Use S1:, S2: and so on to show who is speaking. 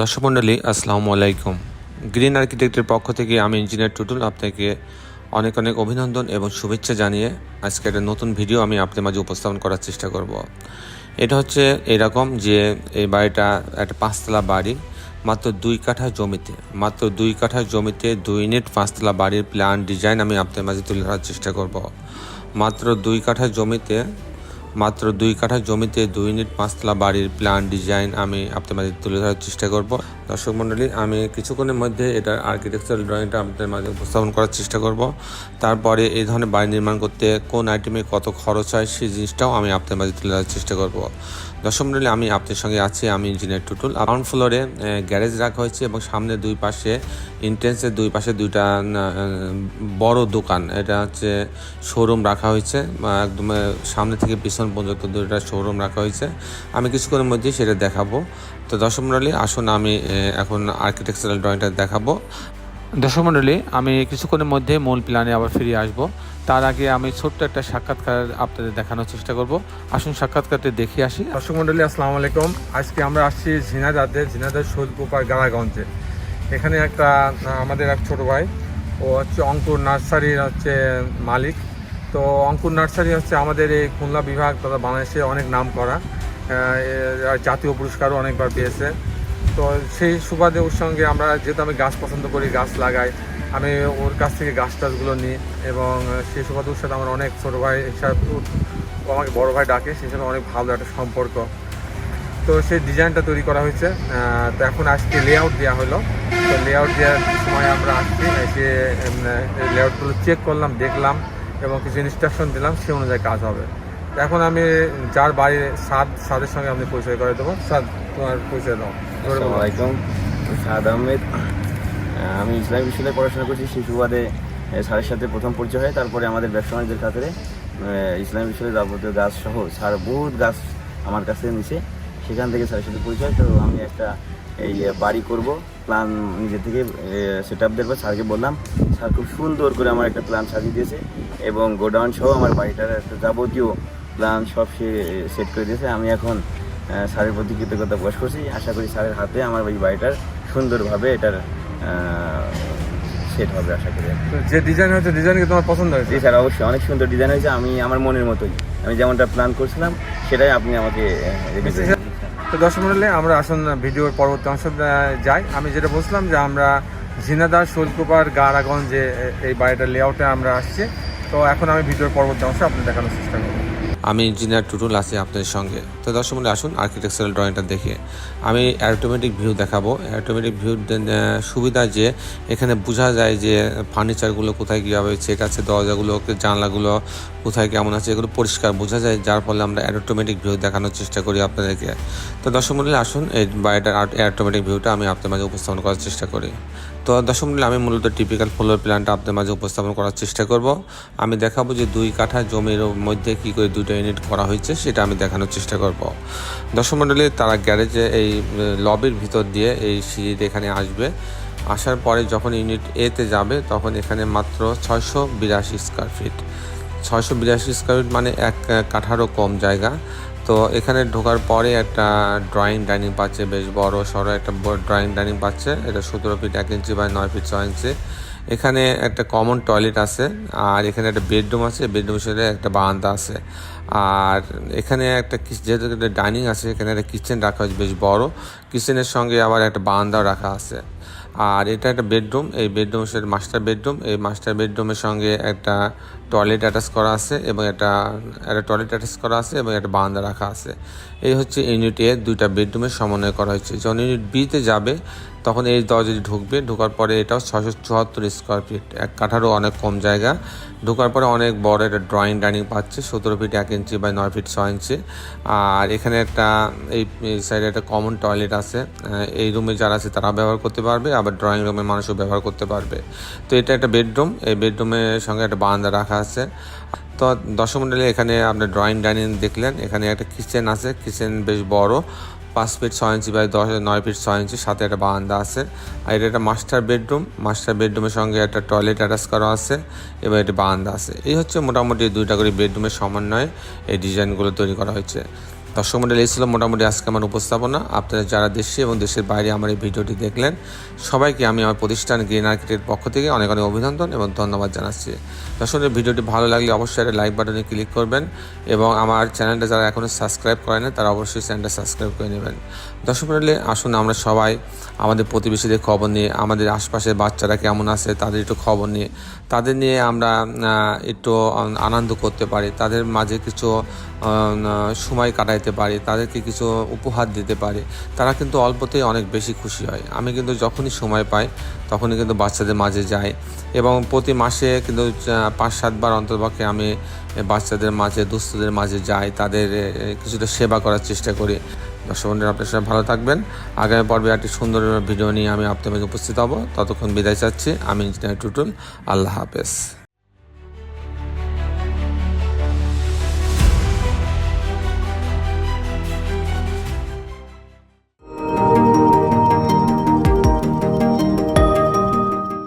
S1: দর্শক মণ্ডলী, আসসালামু আলাইকুম। গ্রিন আর্কিটেক্টের পক্ষ থেকে আমি ইঞ্জিনিয়ার টুটুল আপনাকে অনেক অনেক অভিনন্দন এবং শুভেচ্ছা জানিয়ে আজকে একটা নতুন ভিডিও আমি আপনাদের মাঝে উপস্থাপন করার চেষ্টা করব। এটা হচ্ছে এরকম যে এই বাড়িটা একটা পাঁচতলা বাড়ি, মাত্র দুই কাঠা জমিতে। মাত্র দুই কাঠা জমিতে দুই ইউনিট পাঁচতলা বাড়ির প্ল্যান ডিজাইন আমি আপনাদের মাঝে তুলে ধরার চেষ্টা করব। মাত্র দুই কাঠা জমিতে মাত্র দুই কাঠা জমিতে দুই ইউনিট পাঁচতলা বাড়ির প্ল্যান ডিজাইন আমি আপনাদের তুলে ধরার চেষ্টা করব। দর্শক মণ্ডলী, আমি কিছুক্ষণের মধ্যে এটার আর্কিটেকচারাল ড্রয়িংটা আপনাদের মাঝে উপস্থাপন করার চেষ্টা করব। তারপরে এই ধরনের বাড়ি নির্মাণ করতে কোন আইটেমে কত খরচ হয় সেই জিনিসটাও আমি আপনাদের মাঝে তুলে ধরার চেষ্টা করব। দর্শক মণ্ডলী, আমি আপনাদের সঙ্গে আছি, আমি ইঞ্জিনিয়ার টুটুল। গ্রাউন্ড ফ্লোরে গ্যারেজ রাখা হয়েছে এবং সামনে দুই পাশে ইন্টেন্সের দুই পাশে দুইটা বড় দোকান। এটা হচ্ছে শোরুম রাখা হয়েছে একদম সামনে থেকে পিছন পর্যন্ত দুইটা শোরুম রাখা হয়েছে। আমি কিছুক্ষণের মধ্যেই সেটা দেখাবো। তো দর্শক আসুন আমি এখন আর্কিটেকচারাল ড্রয়িংটা দেখাবো। দর্শক আমি কিছুক্ষণের মধ্যে মূল প্ল্যানে আবার ফিরে আসব। তার আগে আমি ছোট্ট একটা সাক্ষাৎকার আপনাদের দেখানোর চেষ্টা করব। আসুন সাক্ষাৎকারটি দেখে আসি।
S2: দর্শক আসসালামু আলাইকুম। আজকে আমরা আসছি ঝিনাদাতে ঝিনাদার শৈলকুপার গাড়াগঞ্জে। এখানে একটা, আমাদের এক ছোট ভাই, ও হচ্ছে অঙ্কুর নার্সারির হচ্ছে মালিক। তো অঙ্কুর নার্সারি হচ্ছে আমাদের এই খুলনা বিভাগ তথা বাংলাদেশে অনেক নাম করা। জাতীয় পুরস্কারও অনেকবার পেয়েছে। তো সেই সুবাদে ওর সঙ্গে আমরা যেহেতু আমি গাছ পছন্দ করি, গাছ লাগাই, আমি ওর কাছ থেকে গাছ টাছগুলো নিই এবং সেই সুবাদে ওর সাথে আমার অনেক ছোটো ভাই হিসাবে আমাকে বড় ভাই ডাকে সেই জন্য অনেক ভালো একটা সম্পর্ক। তো সেই ডিজাইনটা তৈরি করা হয়েছে। তো এখন আজকে লেআউট দেওয়া হলো। তো লেআউট দেওয়ার সময় আমরা আসছি, এসে লেআউটগুলো চেক করলাম, দেখলাম। এবং কিছু ইনস্ট্রাকশন দিলাম সে অনুযায়ী কাজ হবে। এখন আমি যার বাড়ির সাদ সাদের সঙ্গে আপনি পরিচয় করে দেবো। সাদ তোমার পরিচয় দাও।
S3: আসসালামু সাদ আহমেদ। আমি ইসলামী বিশ্ববিদ্যালয়ে পড়াশোনা করছি। আহ, স্যারের সাথে প্রথম পরিচয় হয়। তারপরে আমাদের ব্যবসা বাণিজ্যের আহ, ইসলামী বিশ্ববিদ্যালয়ের যাবতীয় গাছ সহ স্যার বহুত গাছ আমার কাছে নিছে সেখান থেকে স্যারের সাথে পরিচয়। তো আমি একটা এই বাড়ি করব। প্ল্যান নিজে থেকে সেট আপ দেবো স্যারকে বললাম স্যার খুব সুন্দর করে আমার একটা প্ল্যান সাজিয়ে দিয়েছে এবং গোডাউন সহ আমার বাড়িটার একটা যাবতীয় প্ল্যান সব সে সেট করে দিয়েছে। আমি এখন স্যারের প্রতি কৃতজ্ঞতা প্রকাশ করছি। আশা করি স্যারের হাতে আমার ওই বাড়িটার সুন্দরভাবে এটার সেট হবে আশা করি
S2: তো যে ডিজাইন হয়েছে ডিজাইন কি তোমার পছন্দ হয়েছে?
S3: স্যার অবশ্যই। অনেক সুন্দর ডিজাইন হয়েছে। আমি আমার মনের মতোই। আমি যেমনটা প্ল্যান করছিলাম সেটাই আপনি আমাকে
S2: তো দর্শক মন্ডলে, আমরা আসুন ভিডিওর পরবর্তী অংশ যাই। আমি যেটা বলছিলাম যে আমরা ঝিনাদার শৈলকুপার গাড়াগঞ্জে এই বাড়িটার লেআউটে আমরা আসছি। তো এখন আমি ভিডিওর পরবর্তী অংশ আপনার দেখানোর চেষ্টা করব।
S1: আমি ইঞ্জিনিয়ার টুটুল আছি আপনাদের সঙ্গে। তো দর্শক মধ্যে আসুন আর্কিটেকচারাল ড্রয়িংটা দেখে। আমি অ্যাটোমেটিক ভিউ দেখাবো। অ্যাটোমেটিক ভিউ সুবিধা যে এখানে বোঝা যায় যে ফার্নিচারগুলো কোথায় কীভাবে চেক আছে দরজাগুলো জানলাগুলো কোথায় কেমন আছে, এগুলো পরিষ্কার বোঝা যায়। যার ফলে আমরা অ্যাটোমেটিক ভিউ দেখানোর চেষ্টা করি আপনাদেরকে। তো দর্শক মন্ডলী, আসুন, এই বাড়িটার অ্যাটোমেটিক ভিউটা আমি আপনাদের মাঝে উপস্থাপন করার চেষ্টা করি। তো দর্শক মন্ডলী আমি মূলত টিপিক্যাল ফ্লোর প্ল্যানটা আপনাদের মাঝে উপস্থাপন করার চেষ্টা করব। আমি দেখাবো যে দুই কাঠা জমির মধ্যে কী করে দুইটা ইউনিট করা হয়েছে, সেটা আমি দেখানোর চেষ্টা করব। দর্শক মন্ডলী তারা গ্যারেজে এই লবির ভিতর দিয়ে এই সিঁড়ির এখানে আসবে। আসার পরে যখন ইউনিট এতে যাবে, তখন এখানে মাত্র ছয়শো বিরাশি স্কোয়ার ফিট ছয়শো বিরাশি স্কোয়ার ফিট মানে এক কাঠারও কম জায়গা। তো এখানে ঢোকার পরে একটা ড্রয়িং ডাইনিং পাচ্ছে, বেশ বড় সড়ো একটা ড্রয়িং ডাইনিং পাচ্ছে। এটা সতেরো ফিট এক ইঞ্চি বাই নয় ফিট ছয় ইঞ্চি এখানে একটা কমন টয়লেট আছে, আর এখানে একটা বেডরুম আছে। বেডরুমের সাথে একটা বারান্দা আছে। আর এখানে একটা যেহেতু একটা ডাইনিং আছে, এখানে একটা কিচেন রাখা হয়েছে, বেশ বড়। কিচেনের সঙ্গে আবার একটা বারান্দাও রাখা আছে। আর এটা একটা বেডরুম এই বেডরুম সাথে মাস্টার বেডরুম এই মাস্টার বেডরুমের সঙ্গে একটা টয়লেট অ্যাটাচ করা আছে এবং এটা একটা টয়লেট অ্যাটাচ করা আছে এবং একটা বারান্দা রাখা আছে। এই হচ্ছে ইউনিট এ দুইটা বেডরুমের সমন্বয় করা হয়েছে। যখন ইউনিট বিতে যাবে, তখন এই দরজাটি ঢুকবে। ঢোকার পরে এটাও ছশো চুয়াত্তর স্কোয়ার ফিট এক কাঠারও অনেক কম জায়গা। ঢোকার পরে অনেক বড় একটা ড্রয়িং ডাইনিং পাচ্ছে, সতেরো ফিট এক ইঞ্চি বাই নয় ফিট ছয় ইঞ্চি আর এখানে একটা, এই সাইডে একটা কমন টয়লেট আছে। এই রুমে যারা আছে তারা ব্যবহার করতে পারবে, আবার ড্রয়িং রুমে মানুষও ব্যবহার করতে পারবে। তো এটা একটা বেডরুম এই বেডরুমের সঙ্গে একটা বারান্দা রাখা আছে। তো দশম মন্ডলে এখানে আপনার ড্রয়িং ডাইনিং দেখলেন। এখানে একটা কিচেন আছে। কিচেন বেশ বড়। পাঁচ ফিট ছয় ইঞ্চি বাই দশ, নয় ফিট ছয় ইঞ্চি সাথে একটা বারান্দা আছে। আর এটা একটা মাস্টার বেডরুম মাস্টার বেডরুমের সঙ্গে একটা টয়লেট অ্যাটাচ করা আছে এবং একটা বারান্দা আছে। এই হচ্ছে মোটামুটি দুইটা করে বেডরুমের সমন্বয়ে এই ডিজাইনগুলো তৈরি করা হয়েছে। দর্শক মন্ডলী এই ছিল মোটামুটি আজকে আমার উপস্থাপনা। আপনারা যারা দেশে এবং দেশের বাইরে আমার এই ভিডিওটি দেখলেন সবাইকে আমি আমার প্রতিষ্ঠান গ্রিন আর্কিটের পক্ষ থেকে অনেক অনেক অভিনন্দন এবং ধন্যবাদ জানাচ্ছি। দর্শক ভিডিওটি ভালো লাগলে অবশ্যই একটা লাইক বাটনে ক্লিক করবেন এবং আমার চ্যানেলটা যারা এখনও সাবস্ক্রাইব করে না তারা অবশ্যই চ্যানেলটা সাবস্ক্রাইব করে নেবেন। দর্শক মণ্ডলী, আসুন আমরা সবাই আমাদের প্রতিবেশীদের খবর নিয়ে আমাদের আশপাশের বাচ্চারা কেমন আছে তাদের একটু খবর নিয়ে তাদের নিয়ে আমরা একটু আনন্দ করতে পারি। তাদের মাঝে কিছু সময় সময় কাটাইতে পারি, তাদেরকে কিছু উপহার দিতে পারি, তারা কিন্তু অল্পতেই অনেক বেশি খুশি হয়। আমি কিন্তু যখনই সময় পাই, তখনই কিন্তু বাচ্চাদের মাঝে যাই এবং প্রতি মাসে কিন্তু পাঁচ সাতবার অন্তর্পক্ষে আমি বাচ্চাদের মাঝে দুস্থদের মাঝে যাই, তাদের কিছুটা সেবা করার চেষ্টা করি। দর্শক বন্ধুরা, আপনার সবাই ভালো থাকবেন। আগামী পর্বে একটি সুন্দর ভিডিও নিয়ে আমি আপনাদের উপস্থিত হব। ততক্ষণ বিদায় চাচ্ছি। আমি ইঞ্জিনিয়ার টুটুল। আল্লাহ হাফেজ।